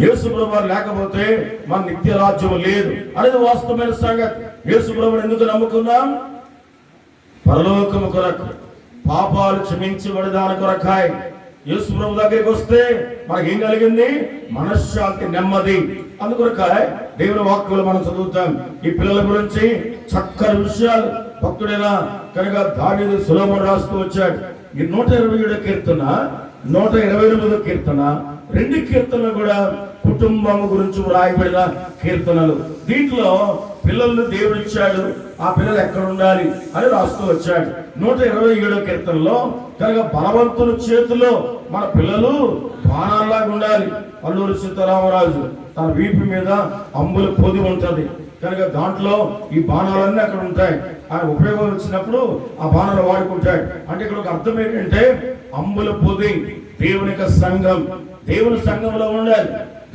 యేసు ప్రభు లేకపోతే మన నిత్య రాజ్యం లేదు అనేది వాస్తవమైన సంగతి. యేసు ఎందుకు నమ్ముకున్నాం? పరలోకము కొరకు పాపాలు క్షమించబడదాని కొరకాయ్. యేసు ప్రభు దగ్గరికి వస్తే మనకి ఏం కలిగింది? మనశ్శాంతి నెమ్మది. అందుకొరకాయ్ దేవుని వాక్కులు మనం చదువుతాం. ఈ పిల్లల గురించి చక్కని విషయాలు భక్తుడైన కనుక దావీదు సులభం రాస్తూ వచ్చాడు. ఈ నూట ఇరవై ఏడు కీర్తన నూట ఇరవై ఎనిమిదో కీర్తన రెండు కీర్తనలు కూడా కుటుంబం గురించి వ్రాయబడిన కీర్తనలు. దీంట్లో పిల్లలను దేవుడు ఇచ్చాడు ఆ పిల్లలు ఎక్కడ ఉండాలి అని రాస్తూ వచ్చాడు. నూట ఇరవై ఏడో కీర్తనలో కనుక బలవంతుల చేతిలో మన పిల్లలు బాణాల్లాగా ఉండాలి. అల్లూరి సీతారామరాజు తన వీపు మీద అంబుల పొది ఉంటుంది. కనుక దాంట్లో ఈ బాణాలన్నీ అక్కడ ఉంటాయి. ఆయన ఉపయోగం వచ్చినప్పుడు ఆ బాణాలు వాడుకుంటాడు. అంటే ఇక్కడ ఒక అర్థం ఏంటంటే అంబుల పొది దేవుని యొక్క సంఘం. దేవుని సంఘంలో ఉండాలి.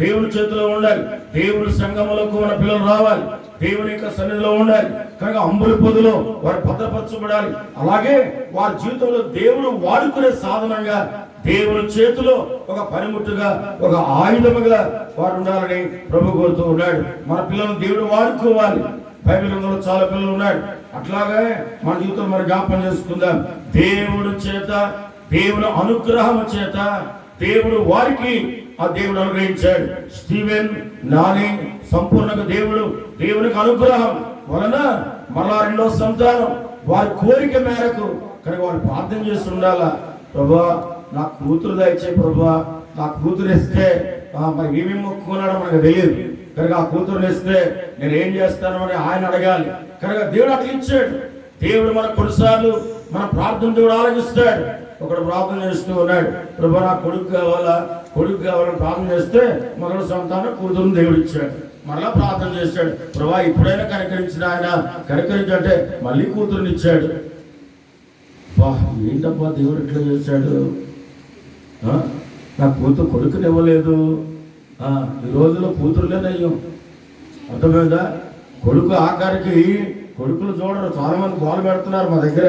దేవుని చేతిలో ఉండాలి. దేవుని సంఘములకు మన పిల్లలు రావాలి. దేవుని యొక్క సన్నిధిలో ఉండాలి. కనుక అంబుల పొదులో వారు భద్రపరచబడాలి. అలాగే వారి జీవితంలో దేవుడు వాడుకునే సాధనంగా దేవుని చేతిలో ఒక పనిముట్టుగా ఒక ఆయుధముగా వారు ఉండాలని ప్రభు కోరుతూ ఉన్నాడు. మన పిల్లలను దేవుడు వాడుకోవాలి. బైబిల్ గ్రంథంలో చాలా పిల్లలు ఉన్నాడు అట్లాగే మన జీవితంలో మరి జ్ఞాపం చేసుకుందాం. దేవుడు చేత దేవుని అనుగ్రహం చేత దేవుడు వారికి ఆ దేవుడు అనుగ్రహించాడు. స్టీవెన్ నాని సంపూర్ణంగా దేవుడు దేవునికి అనుగ్రహం వలన మళ్ళా రెండో సంతానం వారి కోరిక మేరకు కనుక వారు ప్రార్థన చేస్తుండాల? ప్రభా నా కూతురు దయచే ప్రభా నా కూతురు ఇస్తే ఆ, మరి ఏమేమి మొక్కుకున్నాడో మనకు తెలియదు. కనుక ఆ కూతురుని ఇస్తే నేను ఏం చేస్తాను అని ఆయన అడగాలి. కనుక దేవుడు అట్లా ఇచ్చాడు. దేవుడు మన కొన్నిసార్లు మన ప్రార్థన దేవుడు ఆలోచిస్తాడు. ఒకడు ప్రార్థన చేస్తూ ఉన్నాడు ప్రభు నా కొడుకు కావాలా? కొడుకు కావాలని ప్రార్థన చేస్తే మొదటి సంతానం కూతురుని దేవుడు ఇచ్చాడు మరలా ప్రార్థన చేశాడు ప్రభా ఇప్పుడైనా కనికరించిన ఆయన కనికరించంటే మళ్ళీ కూతురుని ఇచ్చాడు. వా ఏంటబ్బా దేవుడు ఇట్లా చేశాడు? నా కూతురు కొడుకుని ఇవ్వలేదు. ఈ రోజుల్లో కూతురులే నయ్యం అర్థమైందా? కొడుకు ఆఖరికి కొడుకులు చూడరు చాలా మంది గోలు పెడుతున్నారు మా దగ్గర.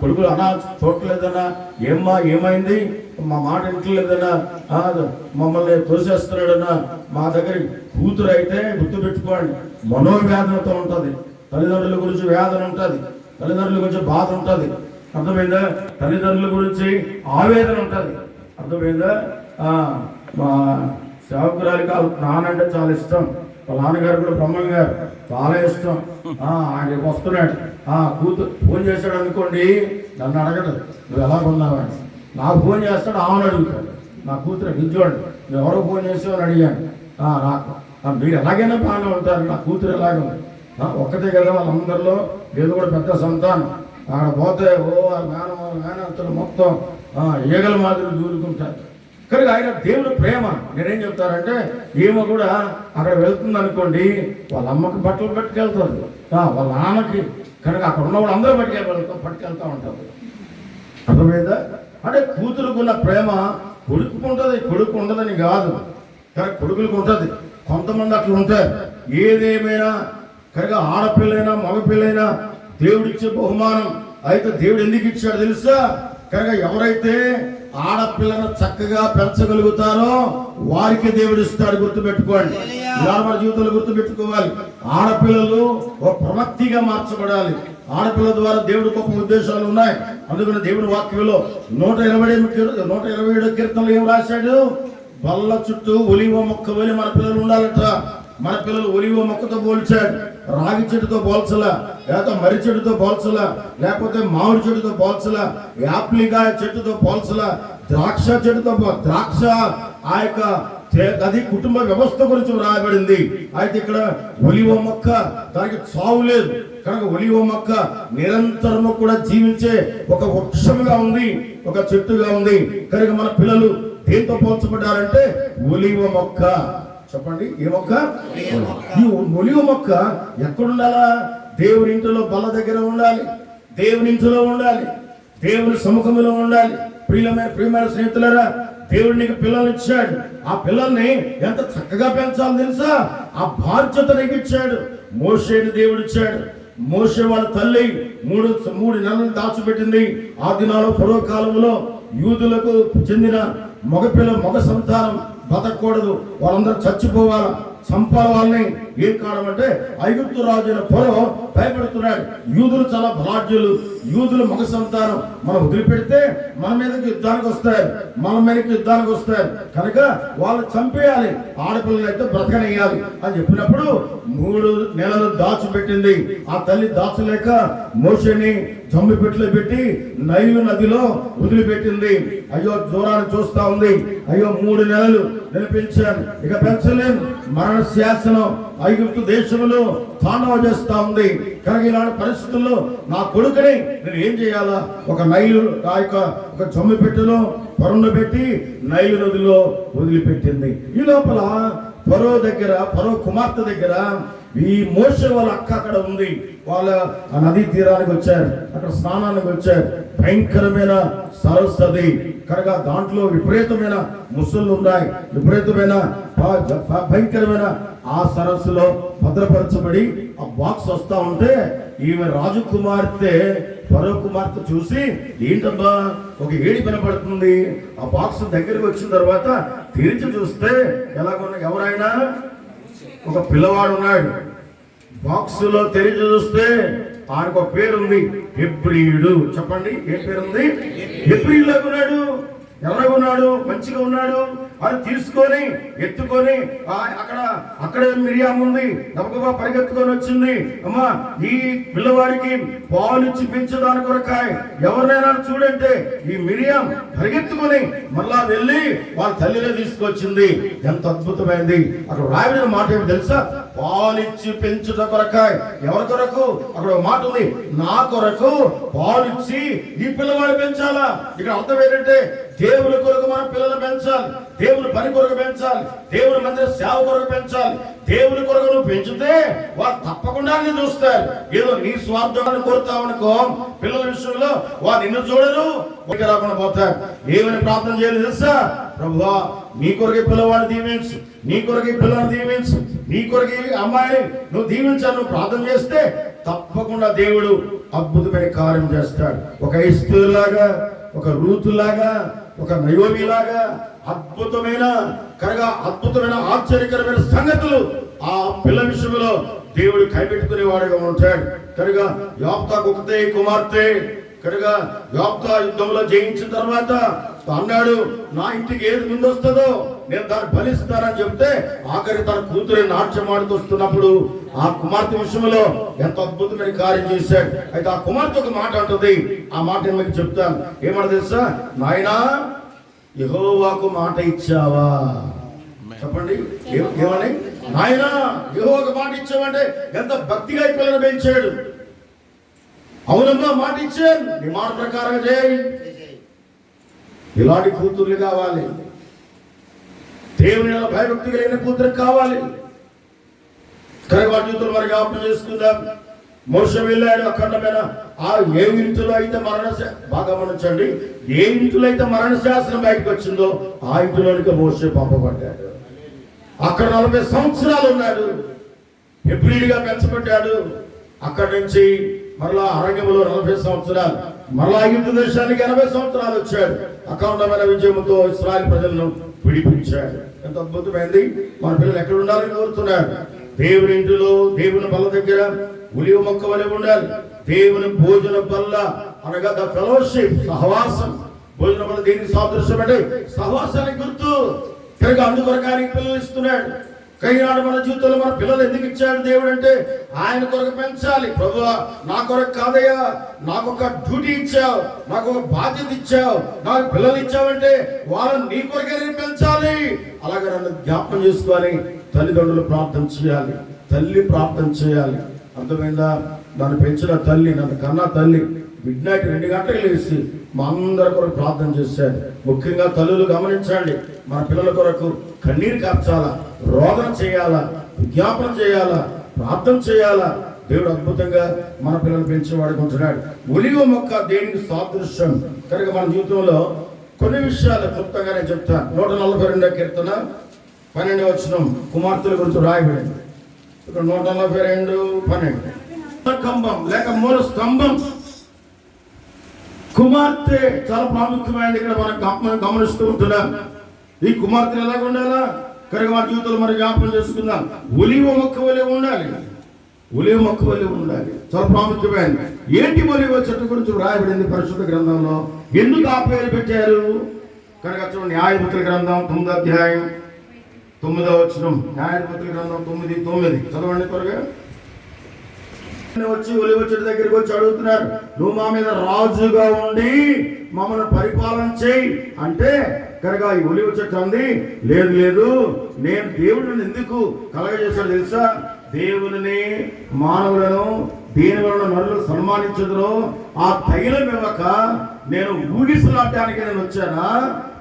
కొడుకులు అనా చూడలేదన్నా ఏమ్మా ఏమైంది? మా మాట వింటలేదన్నా మమ్మల్ని తోసేస్తున్నాడన్నా మా దగ్గర కూతురు అయితే గుర్తు పెట్టుకోండి. మనోవేదనతో ఉంటుంది. తల్లిదండ్రుల గురించి వేదన ఉంటుంది. తల్లిదండ్రుల గురించి బాధ ఉంటుంది. అర్థమైందా? తల్లిదండ్రుల గురించి ఆవేదన ఉంటుంది. అర్థమైందా? మా సేవకురాలికి కాదు నాన్న అంటే చాలా ఇష్టం. వాళ్ళ నాన్నగారు కూడా బ్రహ్మం గారు. చాలా ఇష్టం. ఆయన వస్తున్నాడు. ఆ కూతురు ఫోన్ చేశాడు అనుకోండి నన్ను అడగడు నువ్వు ఎలా కొన్నావని నాకు ఫోన్ చేస్తాడు ఆమెను అడుగుతాడు. నా కూతురు నిజోడు నువ్వు ఎవరో ఫోన్ చేసావని అడిగాను. నాకు మీరు ఎలాగైనా బాగానే ఉంటారు. నా కూతురు ఎలాగే ఉంది. ఆ, కదా వాళ్ళందరిలో ఏదో కూడా పెద్ద సంతానం. అక్కడ పోతే ఓ ఆ మేనమో మేనత్తలు మొత్తం ఈగల మాదిరి దూరుకుంటారు. కనుక ఆయన దేవుడు ప్రేమ. నేనేం చెప్తానంటే ఈమె కూడా అక్కడ వెళ్తుంది అనుకోండి వాళ్ళ అమ్మకి బట్టలు పట్టుకెళ్తారు. వాళ్ళ నాన్నకి. కనుక అక్కడ ఉన్న వాళ్ళు అందరూ పట్టుకెళ్తా పట్టుకెళ్తూ ఉంటారు. అర్థమైందా? అంటే కూతురుకున్న ప్రేమ కొడుకు ఉంటుంది కొడుకు ఉండదని కాదు. కనుక కొడుకులకు ఉంటుంది. కొంతమంది అట్లా ఉంటారు. ఏదేమైనా కనుక ఆడపిల్లైనా మగపిల్లైనా దేవుడిచ్చే బహుమానం. అయితే దేవుడు ఎందుకు ఇచ్చాడు తెలుసా? కనుక ఎవరైతే ఆడపిల్లను చక్కగా పెంచగలుగుతారో వారికి దేవుడు ఇస్తాడు గుర్తుపెట్టుకోండి. ఇలా మన జీవితంలో గుర్తుపెట్టుకోవాలి? ఆడపిల్లలు ఒక ప్రవక్తిగా మార్చబడాలి. ఆడపిల్లల ద్వారా దేవుడి గొప్ప ఉద్దేశాలు ఉన్నాయి. అందుకని దేవుడి వాక్యంలో నూట ఇరవై నూట ఇరవై ఏడు కీర్తనలు ఏం రాశాడు? బల్ల చుట్టూ ఒలివ మొక్క వలి మన పిల్లలు ఉండాలట. మన పిల్లలు ఒలివ మొక్కతో పోల్చాడు రాగి చెట్టుతో పోల్చలా లేకపోతే మర్రి చెట్టుతో పోల్చలా లేకపోతే మామిడి చెట్టుతో పోల్చలా యాప్లికాయ చెట్టుతో పోల్చలా ద్రాక్ష చెట్టుతో పో- ద్రాక్ష ఆ యొక్క అది కుటుంబ వ్యవస్థ గురించి రాయబడింది అయితే ఇక్కడ ఒలివ మొక్క దానికి చావు లేదు. కనుక ఒలివ మొక్క నిరంతరము కూడా జీవించే ఒక వృక్షముగా ఉంది ఒక చెట్టుగా ఉంది. కనుక మన పిల్లలు దేంతో పోల్చబడ్డారంటే ఒలివ మొక్క. చెప్పండి ఏ మొక్క? ఈ ఒలివ మొక్క ఎక్కడుండాలా? దేవుని ఇంటిలో బల్ల దగ్గర ఉండాలి. దేవుని ఇంటిలో ఉండాలి. దేవుని సముఖంలో ఉండాలి. ప్రియమైన ప్రియమైన స్నేహితులరా దేవుడు నీకు పిల్లల్ని ఇచ్చాడు. ఆ పిల్లల్ని ఎంత చక్కగా పెంచాలని తెలుసా? ఆ బాధ్యత నీకు ఇచ్చాడు. మోషేని దేవుడు ఇచ్చాడు. మోసే వాళ్ళ తల్లి మూడు మూడు నెలలు దాచిపెట్టింది. ఆ దినాలు పూర్వకాలంలో యూదులకు చెందిన మగపిల్ల మగ సంతానం బతకూడదు. వాళ్ళందరూ చచ్చిపోవాలా? చంపాలి వాళ్ళని ఏం కారణం అంటే ఐగుప్తు రాజు అయిన పొరో భయపడుతున్నాడు. యూదులు చాలా బలాఢ్యులు. యూదులు మగ సంతానం మనం వదిలిపెడితే మన మీదకి యుద్ధానికి వస్తారు మన మీదకి యుద్ధానికి వస్తారు కనుక వాళ్ళు చంపేయాలి. ఆడపిల్లలు అయితే బ్రతకనేయాలి అని చెప్పినప్పుడు మూడు నెలలు దాచిపెట్టింది. ఆ తల్లి దాచలేక మోషని జమ్మి పెట్టులో పెట్టి నైలు నదిలో వదిలిపెట్టింది. అయ్యో దూరాన్ని చూస్తా ఉంది. అయ్యో మూడు నెలలు నిలిపించాను ఇక పెంచలేను. మరణ శాసనం ఐగుప్తు దేశంలో తాండవ చేస్తా ఉంది. కనుక ఇలాంటి పరిస్థితుల్లో నా కొడుకుని నేను ఏం చేయాలా? ఒక నైలు ఆ యొక్క ఒక చొమ్మి పెట్టెలో పొరంలో పెట్టి నైలు నదిలో వదిలిపెట్టింది. ఈ లోపల ఫరో దగ్గర ఫరో కుమార్తె దగ్గర ఈ మోస వాళ్ళ అక్క అక్కడ ఉంది. వాళ్ళ ఆ నదీ తీరానికి వచ్చారు. అక్కడ స్నానానికి వచ్చారు. భయంకరమైన సరస్సు అది కనుక దాంట్లో విపరీతమైన ముసళ్ళు ఉన్నాయి. విపరీతమైన భయంకరమైన ఆ సరస్సులో భద్రపరచబడి ఆ బాక్స్ వస్తా ఉంటే ఈమె రాజకుమార్తె పరో కుమార్తె చూసి ఏంటబ్బా ఒక ఏడి వినపడుతుంది. ఆ బాక్స్ దగ్గరికి వచ్చిన తర్వాత తెరిచి చూస్తే ఎలాగొన్న ఎవరైనా ఒక పిల్లవాడు ఉన్నాడు. బాక్సులో తెరిచి చూస్తే ఆయనకు ఒక పేరు ఉంది హెబ్రియుడు చెప్పండి ఏ పేరు ఉంది హెబ్రియుడు ఉన్నాడు. ఎవరైనా ఉన్నాడు మంచిగా ఉన్నాడు. అది తీసుకొని ఎత్తుకొని అక్కడ అక్కడే మిరియాం ఉంది. గబగబా పరిగెత్తుకొని వచ్చింది. అమ్మా ఈ పిల్లవాడికి పాలు ఇచ్చి కొరకాయ. ఎవరినైనా చూడంటే ఈ మిరియాం పరిగెత్తుకొని మళ్ళా వెళ్ళి వాళ్ళ తల్లిలో తీసుకొచ్చింది. ఎంత అద్భుతమైంది. అక్కడ రాయబడిన మాట ఏమి తెలుసా? పాలిచ్చి పెంచుట కొరకాయ. ఎవరి కొరకు? అక్కడ మాట ఉంది. నా కొరకు పాలిచ్చి ఈ పిల్లవాడు పెంచాలా? ఇక్కడ అర్థం ఏంటంటే దేవుని కొరకు మనం పిల్లలు పెంచాలి. దేవుని పని కొరకు పెంచాలి. దేవుని మందిర సేవ కొరకు పెంచాలి. దేవుని కొరకు నువ్వు పెంచితే వారు తప్పకుండా నిన్ను చూస్తారు. ఏదో నీ స్వార్థాన్ని కోరుతావు అనుకో పిల్లల విషయంలో వారు నిన్ను చూడరు రాకుండా పోతారు. ఏమని ప్రార్థన చేయాలి తెలుసా? ప్రభువా నీ కొరకే పిల్లవాడిని దీవించు. నీ కొరకే పిల్లల్ని దీవించు. నీ కొరకే అమ్మాయిని నువ్వు దీవించాలి నువ్వు ప్రార్థన చేస్తే తప్పకుండా దేవుడు అద్భుతమైన కార్యం చేస్తాడు. ఒక ఇస్తులాగా ఒక రూతులాగా ఒక నయోమిలాగా అద్భుతమైన కనుక అద్భుతమైన ఆశ్చర్యకరమైన సంగతులు ఆ పిల్ల విషయంలో దేవుడు కైపెట్టుకునేవాడుగా ఉంటాడు. కనుక యాప్తాకు ఒకతే కుమార్తె కనుక యోప్తా యుద్ధంలో జయించిన తర్వాత అన్నాడు నా ఇంటికి ఏది ముందు వస్తుందో నేను దాన్ని బలిస్తానని చెప్తే ఆఖరి తన కూతురి నాట్యం ఆ కుమార్తె విషయంలో ఎంత అద్భుతమైన కార్యం చేశాడు. అయితే ఆ కుమార్తె ఒక మాట అంటుంది. ఆ మాట నేను మీకు చెప్తాను. ఏమన్నా తెలుసా? నాయనా యహోవాకు మాట ఇచ్చావా? చెప్పండి. ఏమని? నాయనా యెహోవాకు మాట ఇచ్చావంటే ఎంత భక్తిగా పిల్లలు పెంచాడు. అవునమ్మా మాట ఇచ్చాను నీ మాట ప్రకారం చేయి ఇలాంటి కూతుర్లు కావాలి. దేవుని భయభక్తి కలిగిన కూతురు కావాలి. కనుక వారి జీవితంలో మరి జ్ఞాపకం చేసుకుందాం. మోసం వెళ్ళాడు అఖండమైన ఆ ఏ ఇంటిలో అయితే మరణ బాగా గమనించండి. ఏ ఇంటిలో అయితే మరణ శాసనం బయటకు వచ్చిందో ఆ ఇంటిలోనికి మోసే పంపబడ్డాడు అక్కడ నలభై సంవత్సరాలు ఉన్నాడు. ఎబ్రిడ్గా పెంచబడ్డాడు. అక్కడి నుంచి మరలా అరణ్యములో నలభై సంవత్సరాలు మరలా ఐదు దేశానికి ఎనభై సంవత్సరాలు వచ్చాడు. అఖండమైన విజయంతో ఇస్రాయల్ ప్రజలను విడిపించాడు. ఎంత అద్భుతమైంది. మన పిల్లలు ఎక్కడ ఉండాలని కోరుతున్నాడు దేవుని ఇంటిలో దేవుని బల్ల దగ్గర ఉలివ మొక్క వలె ఉండాలి. దేవుని భోజన బల్ల అనగా ద ఫెలోషిప్ సహవాసం. భోజన బల్ల దేనికి సాదృశ్యం అంటే సహవాసానికి గుర్తు. కనుక అందుకొరకానికి పిల్లలు ఇస్తున్నాడు. కైనాడు మన జీవితంలో మన పిల్లలు ఎందుకు ఇచ్చాడు దేవుడు అంటే ఆయన కొరకు పెంచాలి. ప్రభు నా కొరకు కాదయ్యా నాకు ఒక డ్యూటీ ఇచ్చావు నాకు ఒక బాధ్యత ఇచ్చావు నాకు పిల్లలు ఇచ్చావంటే వాళ్ళని నీ కొరకే నేను పెంచాలి. అలాగే నన్ను జ్ఞాపకం చేసుకోవాలి తల్లిదండ్రులు ప్రార్థన చేయాలి తల్లి ప్రార్థన చేయాలి. అర్థమైందా? నన్ను పెంచిన తల్లి నన్ను కన్నా తల్లి మిడ్ నైట్ రెండు గంటలకు లేచి మా అందరి కొరకు ప్రార్థన చేశారు. ముఖ్యంగా తల్లులు గమనించండి. మన పిల్లల కొరకు కన్నీరు కార్చాలా రోదన చేయాలా విజ్ఞాపన చేయాలా ప్రార్థన చేయాలా. దేవుడు అద్భుతంగా మన పిల్లలు పెంచేవాడు ఉంటున్నాడు ఒలివ మొక్క దేనికి సాదృశ్యం? కనుక మన జీవితంలో కొన్ని విషయాలు క్లుప్తంగా నేను చెప్తాను నూట నలభై రెండో కీర్తన పన్నెండు వచ్చిన కుమార్తెల గురించి రాయబడింది. ఇక్కడ నూట నలభై రెండు పన్నెండు. కంబం లేక మూల స్తంభం కుమార్తె చాలా ప్రాముఖ్యమైనది ఇక్కడ మనం గమనిస్తూ ఉంటున్నాం. ఈ కుమార్తె ఎలాగ ఉండాలా? కనుక మన జీవితంలో మనం జ్ఞాపకం చేసుకుందాం. ఒలివ మొక్క వలె ఉండాలి. ఒలివ మొక్క వలె ఉండాలి. చాలా ప్రాముఖ్యమైనది. ఏంటి ఒలివ చెట్టు గురించి వ్రాయబడింది పరిశుద్ధ గ్రంథంలో? ఎందుకు ఆ పేరు పెట్టారు? కనుక చూడండి న్యాయపుత్ర గ్రంథం తొమ్మిదో అధ్యాయం తొమ్మిదో వచ్చిన న్యాయపుత్ర గ్రంథం తొమ్మిది తొమ్మిది. చదవండి త్వరగా. వచ్చి ఒలివ చెట్టు దగ్గరికి వచ్చి అడుగుతున్నారు నువ్వు మా మీద రాజుగా ఉండి మమ్మల్ని పరిపాలన చేయి. అంటే కనుక ఈ ఒలివ చెట్టు అంది లేదు లేదు నేను దేవుడిని ఎందుకు కలగజేశాడు తెలుసా? దేవుని మానవులను దేని వలన నరులు సన్మానించదురో ఆ తైలం ఇవ్వక నేను ఊగిసలాడటానికి నేను వచ్చానా?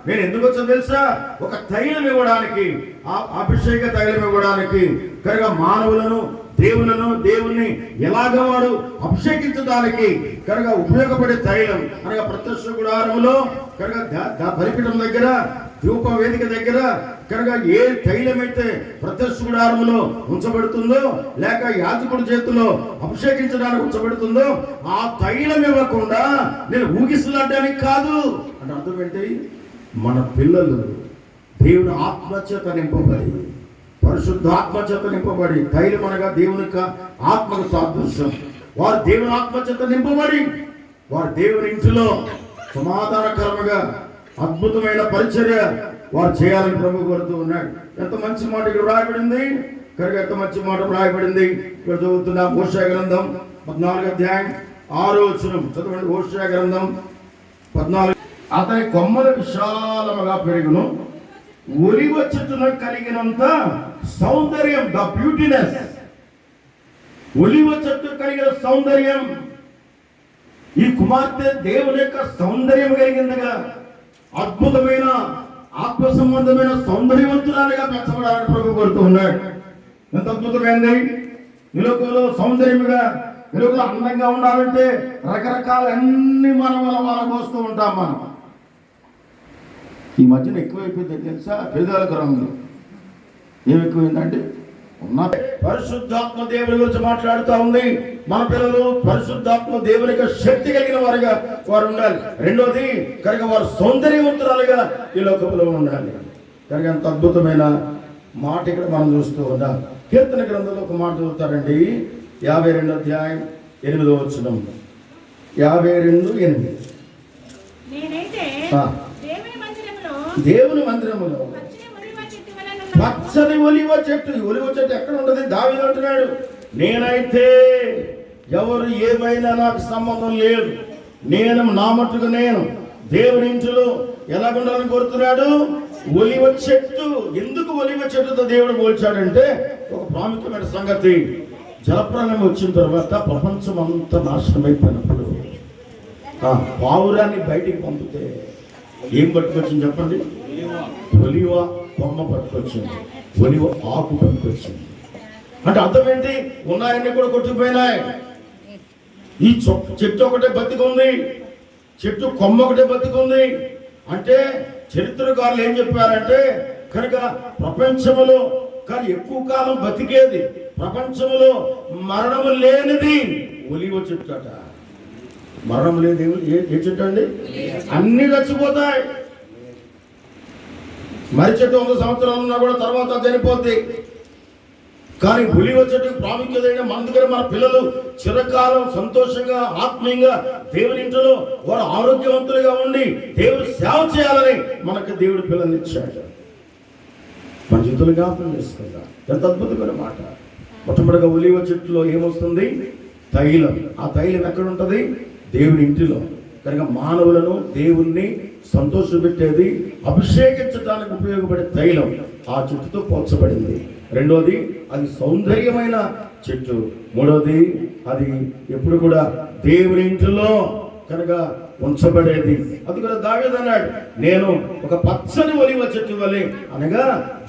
నేను ఎందుకు వచ్చాను తెలుసా? ఒక తైలం ఇవ్వడానికి ఆ అభిషేక తైలం ఇవ్వడానికి కనుక మానవులను దేవులను దేవుణ్ణి ఎలాగ వారు అభిషేకించడానికి కనుక ఉపయోగపడే తైలం అనగా ప్రత్యక్ష గుడారంలో కనుక బలిపీఠం దగ్గర ధూప వేదిక దగ్గర కనుక ఏ తైలం అయితే ప్రత్యక్ష గుడారంలో ఉంచబడుతుందో లేక యాజకుడి చేతిలో అభిషేకించడానికి ఉంచబడుతుందో ఆ తైలం ఇవ్వకుండా నేను ఊగిసలాడడానికి కాదు. అని అర్థం ఏంటి? మన పిల్లలు దేవుని ఆత్మహత్య నింపబడి పరిశుద్ధాత్మ చేత నింపబడి తైలం అనగా దేవుని యొక్క ఆత్మకు సాదృశ్యం. వారు దేవుని ఆత్మ చేత నింపబడి వారు దేవుని ఇంటిలో సమాధానకరముగా అద్భుతమైన పరిచర్య వారు చేయాలని ప్రభు కోరుతూ ఉన్నాడు. ఎంత మంచి మాట ఇక్కడ రాయబడింది కనుక ఎంత మంచి మాట రాయబడింది ఇక్కడ చదువుతున్న ఓషా గ్రంథం పద్నాలుగు అధ్యాయం ఆరో వచనం. చదవండి ఓషా గ్రంథం పద్నాలుగు. అతని కొమ్మలు విశాలముగా పెరుగును. ఒలివ చెట్టున కలిగినంత సౌందర్యం ద బ్యూటీనెస్ ఒలివ చెట్టు కలిగిన సౌందర్యం. ఈ కుమార్తె దేవుని యొక్క సౌందర్యం కలిగిందిగా. అద్భుతమైన ఆత్మ సంబంధమైన సౌందర్యవంతురాలుగా పెంచబడాలని ప్రభు కోరుతూ ఉన్నాడు. ఎంత అద్భుతమైంది. ఈ లోకంలో సౌందర్యముగా ఈ లోకంలో అందంగా ఉండాలంటే రకరకాల అన్ని మనం వల్ల వాళ్ళ ఉంటాం మనం. ఈ మధ్యన ఎక్కువైపోయింది తెలుసా? పేదలకు రంగులు ఏం ఎక్కువైందంటే ఉన్న పరిశుద్ధాత్మ దేవుని గురించి మాట్లాడుతూ ఉంది. మన పిల్లలు పరిశుద్ధాత్మ దేవుని యొక్క శక్తి కలిగిన వారుగా వారు ఉండాలి. రెండోది కనుక వారు సౌందర్యవంతురాలుగా ఈ లోకంలో ఉండాలి. కనుక ఎంత అద్భుతమైన మాట ఇక్కడ మనం చూస్తూ ఉన్నాం. కీర్తన గ్రంథంలో ఒక మాట చదువుతారండి యాభై రెండు అధ్యాయం ఎనిమిదో వచ్చిన యాభై రెండు ఎనిమిది. నేనైతే. దేవుని మందిరములో పచ్చని ఒలివ చెట్టు. ఒలివ చెట్టు ఎక్కడ ఉండదు దావిది అంటున్నాడు నేనైతే ఎవరు ఏమైనా నాకు సంబంధం లేదు. నేను నా మట్టుకు నేను దేవుని ఇంటిలో ఎలా ఉండాలని కోరుతున్నాడు? ఒలివ చెట్టు. ఎందుకు ఒలివ చెట్టుతో దేవుడు పోల్చాడంటే ఒక ప్రాముఖ్యమైన సంగతి. జలప్రాణం వచ్చిన తర్వాత ప్రపంచం అంతా నాశనమైపోయినప్పుడు అయిపోయినప్పుడు పావురాన్ని బయటికి పంపితే ఏం పట్టుకొచ్చింది చెప్పండి? ఒలివ కొమ్మ పట్టుకొచ్చింది. ఒలివ ఆకు పట్టుకొచ్చింది. అంటే అర్థం ఏంటి ఉన్నాయన్నీ కూడా కొట్టుకుపోయినాయి. ఈ చెట్టు ఒకటే బతికుంది. చెట్టు కొమ్మ ఒకటే బతికుంది. అంటే చరిత్రకారులు ఏం చెప్పారంటే కనుక ప్రపంచంలో కానీ ఎక్కువ కాలం బతికేది ప్రపంచంలో మరణము లేనిది ఒలివ చెట్టు అట. మరణం లేదు. ఏమి- ఏ చెట్టు అండి అన్ని చచ్చిపోతాయి మరి చెట్టు వంద సంవత్సరాలు ఉన్నా కూడా తర్వాత చనిపోద్ది. కానీ పులి వచ్చేటి ప్రాముఖ్యత ఏంటంటే మన దగ్గర మన పిల్లలు చిరకాలం సంతోషంగా ఆత్మీయంగా దేవుని ఇంట్లో వారు ఆరోగ్యవంతులుగా ఉండి దేవుడు సేవ చేయాలని మనకు దేవుడు పిల్లల్ని ఇచ్చాడు. మన జీవితంలో జ్ఞాపకం చేసుకుందాం. ఎంత అద్భుతమైన మాట. మొట్టమొదటిగా ఉలివ చెట్టులో ఏమొస్తుంది? తైలం. ఆ తైలం ఎక్కడ ఉంటుంది? దేవుని ఇంటిలో. కనుక మానవులను దేవుణ్ణి సంతోషపెట్టేది అభిషేకించడానికి ఉపయోగపడే తైలం ఆ చెట్టుతో పోల్చబడింది. రెండోది అది సౌందర్యమైన చెట్టు. మూడోది అది ఎప్పుడు కూడా దేవుని ఇంటిలో కనుక ఉంచబడేది. అది కూడా దావేదన్నాడు నేను ఒక పచ్చని ఒలివ చెట్టు వలె అనగా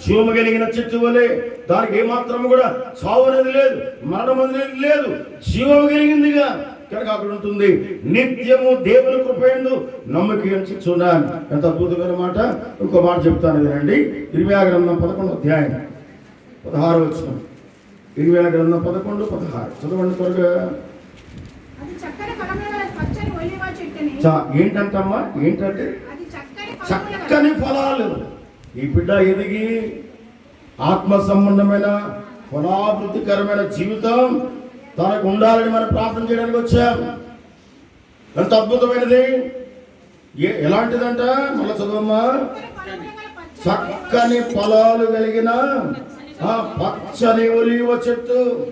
జీవము కలిగిన చెట్టు వలె దానికి ఏమాత్రం కూడా చావు అనేది లేదు మరణం అనేది లేదు జీవం కలిగిందిగా అక్కడ ఉంటుంది. నిత్యము దేవుని కృపయందు నమ్మకి చూడాలి ఎంత అద్భుతమైన మాట. ఇంకో మాట చెప్తాను వినండి. ఇరవై గ్రంథం పదకొండు అధ్యాయం పదహారు వచ్చిన ఇరవై గ్రంథం పదకొండు పదహారు. చదవండి త్వరగా. ఏంటంటమ్మా? ఏంటంటే? చక్కని ఫలాలు. ఈ బిడ్డ ఎదిగి ఆత్మ సంబంధమైన ఫలాభివృద్ధికరమైన జీవితం తనకు ఉండాలని మనం ప్రార్థన చేయడానికి వచ్చాం. ఎంత అద్భుతమైనది. ఏ ఎలాంటిదంట? మళ్ళీ చదవమ్మా. చక్కని ఫలాలు కలిగిన ఆ పచ్చని ఒలివ చెట్టు.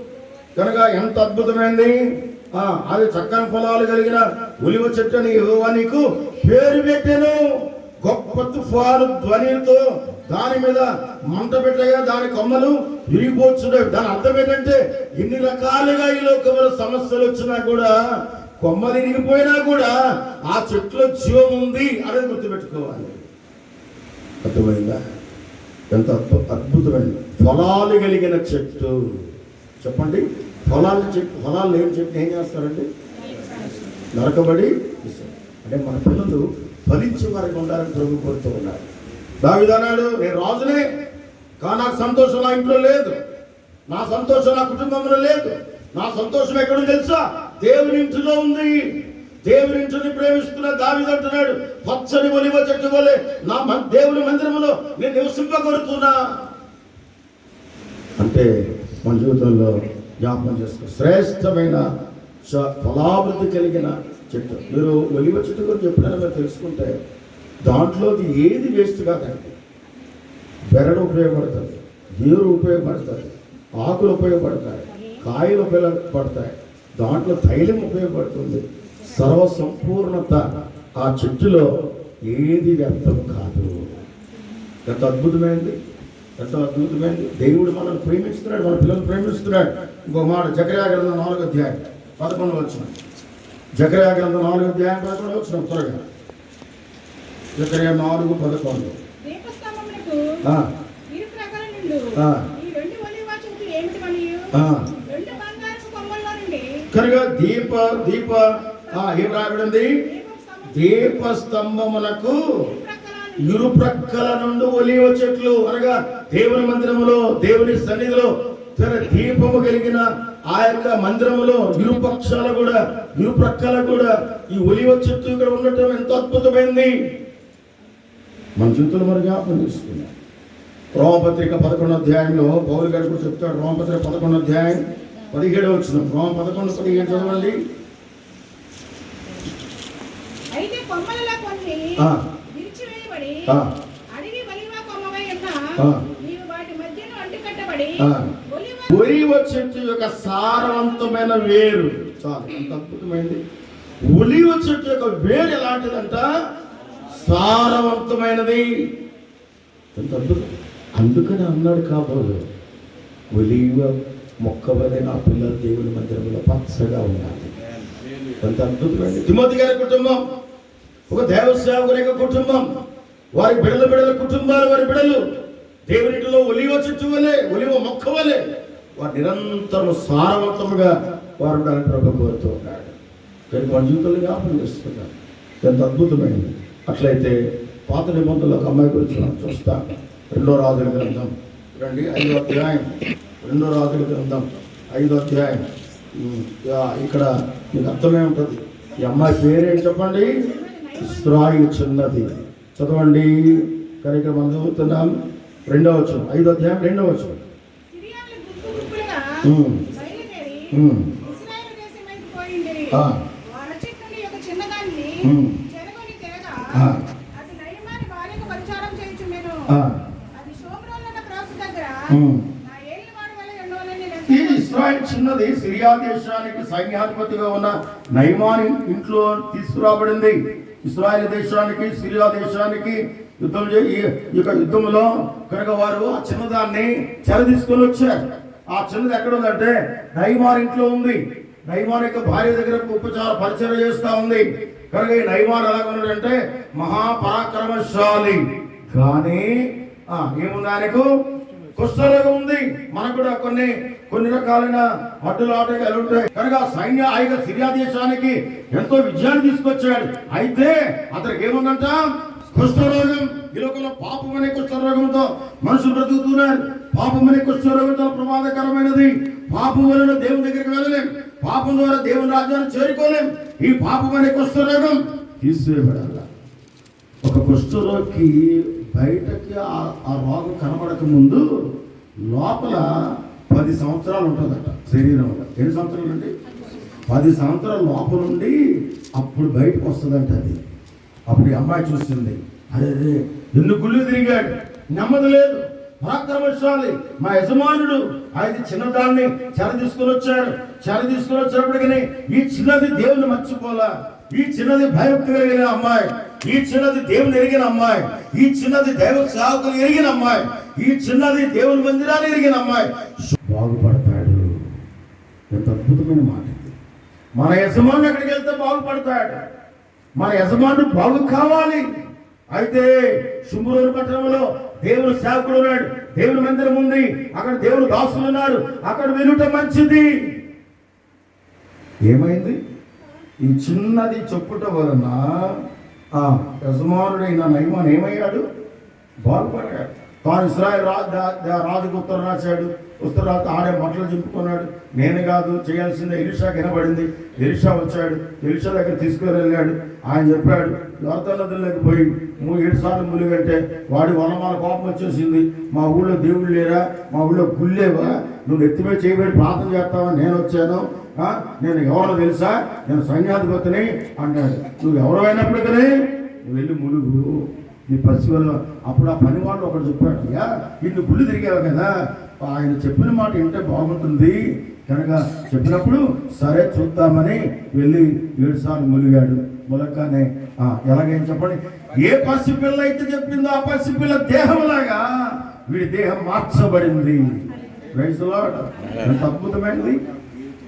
కనుక ఎంత అద్భుతమైంది. అది చక్కని ఫలాలు కలిగిన ఒలివ చెట్టు అని నీకు పేరు పెట్టాను. గొప్ప తుఫాను ధ్వనితో దాని మీద మంట పెట్టగా దాని కొమ్మలు విరిగిపోతున్నాయి దాని అర్థం ఏంటంటే ఎన్ని రకాలుగా ఈ లోకంలో సమస్యలు వచ్చినా కూడా కొమ్మలు ఇరిగిపోయినా కూడా ఆ చెట్టులో జీవం ఉంది అనేది గుర్తుపెట్టుకోవాలి. అర్థమైందా? ఎంత అద్భు ఫలాలు కలిగిన చెట్టు. చెప్పండి. ఫలాలు చెట్టు ఫలాలు లేని చెట్టు ఏం చేస్తారండి? నరకబడి అంటే మన పిల్లలు ఫలించే వారికి ఉండాలని ప్రభు కోరుతూ ఉన్నారు. దావిదన్నాడు నేను రాజునే కానీ నాకు సంతోషం నా ఇంట్లో లేదు. నా సంతోషం నా కుటుంబంలో లేదు. నా సంతోషం ఎక్కడ తెలుసా? దేవుని ఇంటిలో ఉంది. దేవుని ఇంటిని ప్రేమిస్తున్న దావిది అంటున్నాడు పచ్చని ఒలివ చెట్టు వలె నా దేవుని మందిరములో నేను నివసింపగలుగుతున్నా అంటే మన జీవితంలో జ్ఞాపకం చేసుకో శ్రేష్టమైన ఫలాభివృద్ధి కలిగిన చెట్టు. మీరు ఒలివ చెట్టు గురించి ఎప్పుడైనా మీరు తెలుసుకుంటే దాంట్లోకి ఏది వేస్ట్ కాదండి బెరడు ఉపయోగపడుతుంది నీరు ఉపయోగపడుతుంది ఆకులు ఉపయోగపడతాయి కాయలు ఉపయోగపడతాయి దాంట్లో తైలం ఉపయోగపడుతుంది. సర్వ సంపూర్ణత ఆ చెట్టులో ఏది వ్యర్థం కాదు. ఎంత అద్భుతమైంది ఎంత అద్భుతమైంది. దేవుడు మనల్ని ప్రేమిస్తున్నాడు మన పిల్లల్ని ప్రేమిస్తున్నాడు. ఇంకో మాట చక్రయాగ్రంథం నాలుగు అధ్యాయం. పదకొండు వచ్చిన జకర్యా గ్రంథం నాలుగు అధ్యాయం పదకొండు వచ్చిన త్వరగా. జకర్యా నాలుగు పదకొండు. కనుక దీప దీప ఏం రాయబడింది? దీపస్తంభమునకు ఇరు ప్రక్కల నుండి ఇరు ప్రక్కల నుండి ఒలివ చెట్లు అనగా దేవుని మందిరములో దేవుని సన్నిధిలో తన దీపము కలిగిన ఆ యొక్క మందిరములో ఇరుపక్షాల కూడా ఇరు ప్రక్కల కూడా ఈ ఒలివ చెట్టు ఇక్కడ ఉండటం ఎంతో అద్భుతమైంది. మన జీవితంలో మరి జ్ఞాపకం చేసుకున్నాం రోమపత్రిక పదకొండో అధ్యాయంలో పౌరు గారు కూడా చెప్తాడు. రోమపత్రిక పదకొండో అధ్యాయం పదిహేడు వచ్చిన రోమ పదకొండు పదిహేడు చదవండి. ఆ. చెట్టు యొక్క సారవంతమైన వేరు. చాలు అంత అద్భుతమైంది. ఒలివ చెట్టు యొక్క వేరు ఎలాంటిదంట? సారవంతమైనది. ఎంత అద్భుతం. అందుకని అన్నాడు కాబోదు ఒలివ మొక్క వలె నా పిల్లల దేవుని మధ్యలో పచ్చగా ఉండాలి. ఎంత అద్భుతమైనది తిమోతి గారి కుటుంబం ఒక దేవసేవకుని యొక్క కుటుంబం వారి బిడల బిడల కుటుంబాలు వారి బిడలు దేవునిలో ఒలివ చెట్టు వలె ఒలివ మొక్క వలె వారు నిరంతరం సారవంతముగా వారు ఉండాలని ప్రభు కోరుతూ ఉన్నాడు. కానీ మన జీవితంలో జ్ఞాపకం చేస్తున్నాడు ఎంత అద్భుతమైంది. అట్లయితే పాత నిబంధనలు ఒక అమ్మాయి గురించి మనం చూస్తాం. రెండో రాజుల గ్రంథం. రండి ఐదో అధ్యాయం. రెండో రాజుల గ్రంథం ఐదో అధ్యాయం. ఇక్కడ మీకు అర్థమే ఉంటుంది. ఈ అమ్మాయి పేరేం చెప్పండి? ఇస్రాయిల్ చిన్నది. చదవండి. కానీ మనం చదువుతున్నాం. రెండవ వచ్చం ఐదో అధ్యాయం రెండవ వచ్చం ఇస్రాయల్ చిన్నది సిరియా దేశానికి సైన్యాధిపతిగా ఉన్న నైమాన్ ఇంట్లో తీసుకురాబడింది. ఇస్రాయల్ దేశానికి సిరియా దేశానికి యుద్ధం ఈ యొక్క యుద్ధంలో కనుక వారు ఆ చిన్నదాన్ని చెర తీసుకొని వచ్చారు. ఆ చిన్నది ఎక్కడ ఉందంటే నైమార్ ఇంట్లో ఉంది. నైమార్ యొక్క భార్య దగ్గర ఉపచార పరిచయం చేస్తా ఉంది. కనుక ఈ నైమార్ ఎలా ఉన్నాడంటే మహాపరాక్రమశాలి. కానీ ఆ, ఏముంది ఆయనకు? కుష్ఠరోగం ఉంది. మనకు కూడా కొన్ని కొన్ని రకాలైన అడ్డులు ఆటగాలు ఉంటాయి. కనుక సైన్య ఆ సిరియా దేశానికి ఎంతో విజయాన్ని తీసుకొచ్చాడు. అయితే అతనికి ఏముందంట? కుష్ఠరోగం. ఈ లోకంలో పాపం అనే కుష్ఠరోగంతో మనుషులు బ్రతుకుతున్నారు. పాపం అనే కుష్ఠరోగంతో ప్రమాదకరమైనది. పాపం వలన దేవుని దగ్గరికి వెళ్ళలేం. పాపం ద్వారా దేవుని రాజ్యాన్ని చేరుకోలేం. ఈ పాపం అనే కుష్ఠరోగం తీసివేయబడాల? ఒక కుష్ఠరోగి బయటకి ఆ రోగం కనబడక ముందు లోపల పది సంవత్సరాలు ఉంటుందట శరీరంలో ఎన్ని సంవత్సరాలు అండి? పది సంవత్సరాల లోపల నుండి అప్పుడు బయటకు వస్తుందంట అది. అప్పుడు ఈ అమ్మాయి చూస్తుంది అదే అదే గుళ్ళు తిరిగాడు. నెమ్మది లేదు. పరాక్రమశాలి మా యజమానుడు ఆయన చిన్నదాన్ని చెర తీసుకుని వచ్చాడు. చెర తీసుకుని వచ్చినప్పటికీ ఈ చిన్నది దేవుని మర్చిపోలా. ఈ చిన్నది భయభక్తి కలిగిన అమ్మాయి. ఈ చిన్నది దేవుని ఎరిగిన అమ్మాయి. ఈ చిన్నది దైవ సేవకులు ఎరిగిన అమ్మాయి. ఈ చిన్నది దేవుని మందిరాన్ని ఎరిగిన అమ్మాయి. బాగుపడతాడు. ఎంత అద్భుతమైన మాట మన యజమాని అక్కడికి వెళ్తే బాగుపడతాడు. మన యజమానుడు బాగు కావాలి. అయితే శుభ్రూరు పట్టణంలో దేవుడు సేవకుడు ఉన్నాడు. దేవుడు మందిరం ఉంది. అక్కడ దేవుడు దాసులు ఉన్నారు. అక్కడ వినుట మంచిది. ఏమైంది? ఈ చిన్నది చెప్పుట వలన ఆ యజమానుడైన నయమాన్ ఏమయ్యాడు? బాగుపడ్డాడు. తాను ఇస్రాయల్ రాజు దా- రాజుకు ఉత్తరం రాశాడు. ఉత్తరాత ఆడే బట్టలు చింపుకున్నాడు. నేను కాదు చేయాల్సిందే ఇరిషా కనబడింది ఇరిషా వచ్చాడు ఇరిషా దగ్గర తీసుకుని వెళ్ళాడు ఆయన చెప్పాడు యోర్ధనదుల్లోకి పోయి మూడు ఏడు సార్లు ములిగంటే వాడి వనమాల కోపం వచ్చేసింది. మా ఊళ్ళో దేవుడు లేరా? మా ఊళ్ళో గుళ్ళేవా నువ్వు ఎత్తిమే చేయబడి ప్రార్థన చేస్తావా? నేను వచ్చాను. నేను ఎవరో తెలుసా? నేను సైన్యాధిపతిని అంటాడు నువ్వు ఎవరు అయినప్పటికీ నువ్వు వెళ్ళి ములుగు నీ పసివల్ల అప్పుడు ఆ పని వాళ్ళు ఒకడు చెప్పాడు అయ్యా ఇన్ని గుళ్ళు తిరిగావు కదా. ఆయన చెప్పిన మాట వింటే బాగుంటుంది. కనుక చెప్పినప్పుడు సరే చూద్దామని వెళ్ళి ఏడుసార్లు ములిగాడు ములగ్గానే ఎలాగేం చెప్పండి. ఏ పసిపిల్ల అయితే చెప్పిందో ఆ పసిపిల్ల దేహంలాగా వీడి దేహం మార్చబడింది. వయసులో ఎంత అద్భుతమైనది.